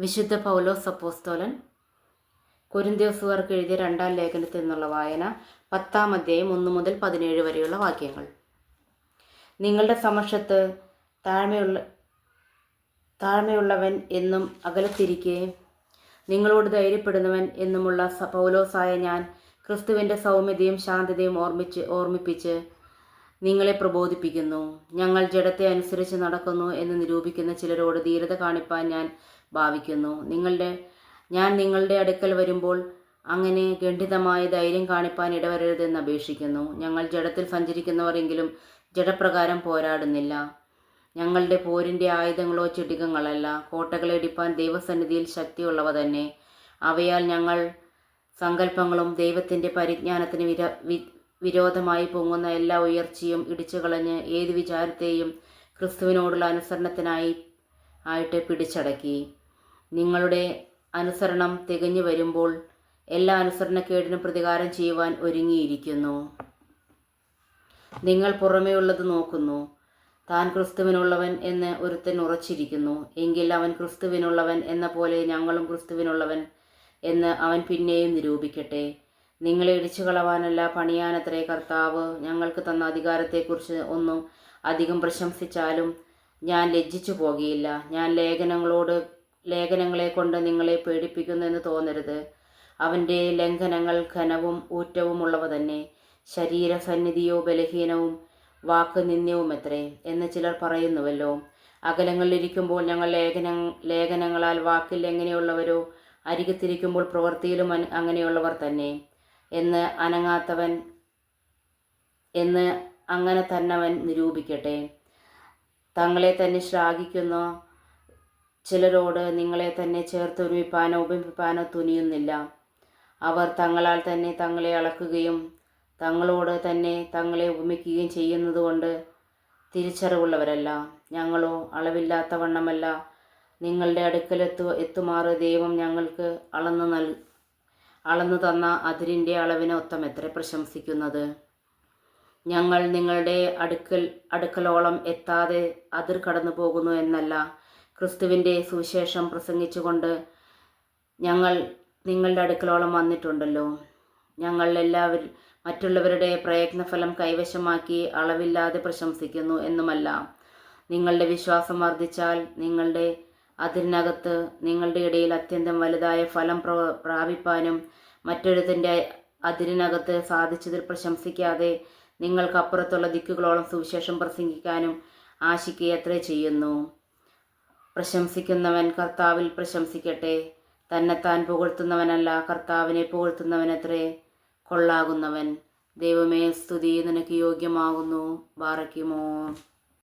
വിശുദ്ധ പൗലോസ് അപ്പോസ്തോലൻ കൊരിന്ത്യോസുകാർക്ക് എഴുതിയ രണ്ടാം ലേഖനത്തിൽ നിന്നുള്ള വായന പത്താം അധ്യായം ഒന്ന് മുതൽ പതിനേഴ് വരെയുള്ള വാക്യങ്ങൾ. നിങ്ങളുടെ സമക്ഷത്ത് താഴ്മയുള്ള താഴ്മയുള്ളവൻ എന്നും അകലത്തിരിക്കെ നിങ്ങളോട് ധൈര്യപ്പെടുന്നവൻ എന്നുമുള്ള പൗലോസായ ഞാൻ ക്രിസ്തുവിന്റെ സൗമ്യതയും ശാന്തതയും ഓർമ്മിച്ച് ഓർമ്മിപ്പിച്ച് നിങ്ങളെ പ്രബോധിപ്പിക്കുന്നു. ഞങ്ങൾ ജഡത്തെ അനുസരിച്ച് നടക്കുന്നു എന്ന് നിരൂപിക്കുന്ന ചിലരോട് ധീരത കാണിപ്പാൻ ഞാൻ ഭാവിക്കുന്നു. നിങ്ങളുടെ ഞാൻ നിങ്ങളുടെ അടുക്കൽ വരുമ്പോൾ അങ്ങനെ ഖണ്ഡിതമായ ധൈര്യം കാണിപ്പാൻ ഇടവരരുതെന്ന് അപേക്ഷിക്കുന്നു. ഞങ്ങൾ ജഡത്തിൽ സഞ്ചരിക്കുന്നവരെങ്കിലും ജഡപ്രകാരം പോരാടുന്നില്ല. ഞങ്ങളുടെ പോരിന്റെ ആയുധങ്ങളോ ചെടികങ്ങളല്ല. കോട്ടകളെ ഇടിപ്പാൻ ദൈവസന്നിധിയിൽ ശക്തിയുള്ളവ തന്നെ. അവയാൽ ഞങ്ങൾ സങ്കല്പങ്ങളും ദൈവത്തിന്റെ പരിജ്ഞാനത്തിന് വിര വിരോധമായി പൊങ്ങുന്ന എല്ലാ ഉയർച്ചയും ഇടിച്ചു കളഞ്ഞ് ഏത് വിചാരത്തെയും ക്രിസ്തുവിനോടുള്ള അനുസരണത്തിനായി ആയിട്ട് പിടിച്ചടക്കി. നിങ്ങളുടെ അനുസരണം തികഞ്ഞു വരുമ്പോൾ എല്ലാ അനുസരണക്കേടിനും പ്രതികാരം ചെയ്യുവാൻ ഒരുങ്ങിയിരിക്കുന്നു. നിങ്ങൾ പുറമേയുള്ളത് നോക്കുന്നു. താൻ ക്രിസ്തുവിനുള്ളവൻ എന്ന് ഒരുത്തൻ ഉറച്ചിരിക്കുന്നു. എങ്കിൽ അവൻ ക്രിസ്തുവിനുള്ളവൻ എന്ന പോലെ ഞങ്ങളും ക്രിസ്തുവിനുള്ളവൻ എന്ന് അവൻ പിന്നെയും നിരൂപിക്കട്ടെ. നിങ്ങളെ ഇടിച്ചു കളവാനല്ല പണിയാനത്രേ കർത്താവ്. ഞങ്ങൾക്ക് തന്ന അധികാരത്തെക്കുറിച്ച് ഒന്നും അധികം പ്രശംസിച്ചാലും ഞാൻ ലജ്ജിച്ചു പോകിയില്ല. ഞാൻ ലേഖനങ്ങളോട് ലേഖനങ്ങളെ കൊണ്ട് നിങ്ങളെ പേടിപ്പിക്കുന്നെന്ന് തോന്നരുത്. അവന്റെ ലംഘനങ്ങൾ ഘനവും ഊറ്റവുമുള്ളവ തന്നെ. ശരീരസന്നിധിയോ ബലഹീനവും വാക്ക് നിന്ദ്യവുമത്രേ എന്ന് ചിലർ പറയുന്നുവല്ലോ. അകലങ്ങളിലിരിക്കുമ്പോൾ ഞങ്ങൾ ലേഖന ലേഖനങ്ങളാൽ വാക്കിൽ എങ്ങനെയുള്ളവരോ അരികത്തിരിക്കുമ്പോൾ പ്രവൃത്തിയിലും അങ്ങനെയുള്ളവർ തന്നെ. എന്ന് അനങ്ങാത്തവൻ എന്ന് അങ്ങനെ തന്നവൻ നിരൂപിക്കട്ടെ. തങ്ങളെ തന്നെ ശ്ലാഘിക്കുന്ന. ചിലരോട് നിങ്ങളെ തന്നെ ചേർത്ത് ഒരുമിപ്പാനോ ഉപമിപ്പാനോ തുനിയുന്നില്ല. അവർ തങ്ങളാൽ തന്നെ തങ്ങളെ അളക്കുകയും തങ്ങളോട് തന്നെ തങ്ങളെ ഉപമിക്കുകയും ചെയ്യുന്നതുകൊണ്ട് തിരിച്ചറിവുള്ളവരല്ല. ഞങ്ങളോ അളവില്ലാത്ത വണ്ണമല്ല നിങ്ങളുടെ അടുക്കലെത്തു എത്തുമാറ് ദൈവം ഞങ്ങൾക്ക് അളന്ന് നൽ അളന്നു തന്ന അതിരിന്റെ അളവിന് എത്ര പ്രശംസിക്കുന്നത്. ഞങ്ങൾ നിങ്ങളുടെ അടുക്കൽ അടുക്കലോളം എത്താതെ അതിർ കടന്നു പോകുന്നു എന്നല്ല. ക്രിസ്തുവിന്റെ സുവിശേഷം പ്രസംഗിച്ചുകൊണ്ട് ഞങ്ങൾ നിങ്ങളുടെ അടുക്കലോളം വന്നിട്ടുണ്ടല്ലോ. ഞങ്ങൾ എല്ലാവരും മറ്റുള്ളവരുടെ പ്രയത്നഫലം കൈവശമാക്കി അളവില്ലാതെ പ്രശംസിക്കുന്നു എന്നുമല്ല. നിങ്ങളുടെ വിശ്വാസം വർദ്ധിച്ചാൽ നിങ്ങളുടെ അതിരിനകത്ത് നിങ്ങളുടെ ഇടയിൽ അത്യന്തം വലുതായ ഫലം പ്രാപിപ്പാനും മറ്റൊരുത്തിന്റെ അതിരിനകത്ത് സാധിച്ചതിൽ പ്രശംസിക്കാതെ നിങ്ങൾക്കപ്പുറത്തുള്ള ദിക്കുകളോളം സുവിശേഷം പ്രസംഗിക്കാനും ആശിക്കുകയത്രേ ചെയ്യുന്നു. പ്രശംസിക്കുന്നവൻ കർത്താവിൽ പ്രശംസിക്കട്ടെ. തന്നെത്താൻ പുകഴ്ത്തുന്നവനല്ല കർത്താവിനെ പുകഴ്ത്തുന്നവനത്രേ. കൊള്ളാകുന്നവൻ. ദൈവമേ സ്തുതി നിനക്ക് യോഗ്യമാകുന്നു. ബാറയ്ക്കുമോ